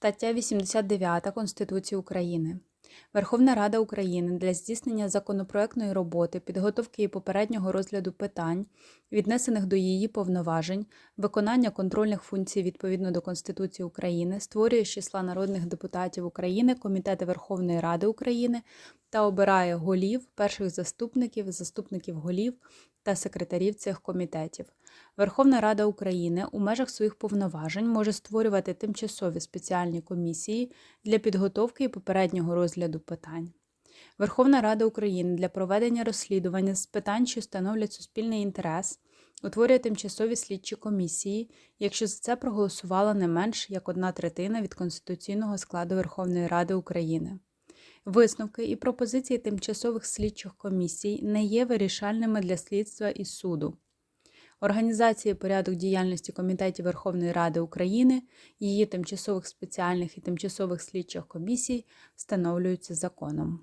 Стаття 89 Конституції України. Верховна Рада України для здійснення законопроектної роботи, підготовки і попереднього розгляду питань, віднесених до її повноважень, виконання контрольних функцій відповідно до Конституції України, створює з числа народних депутатів України комітети Верховної Ради України та обирає голів, перших заступників, заступників голів та секретарів цих комітетів. Верховна Рада України у межах своїх повноважень може створювати тимчасові спеціальні комісії для підготовки і попереднього розгляду питань. Верховна Рада України для проведення розслідування з питань, що становлять суспільний інтерес, утворює тимчасові слідчі комісії, якщо за це проголосувала не менш як одна третина від конституційного складу Верховної Ради України. Висновки і пропозиції тимчасових слідчих комісій не є вирішальними для слідства і суду. Організація і порядок діяльності Комітетів Верховної Ради України, її тимчасових спеціальних і тимчасових слідчих комісій встановлюються законом.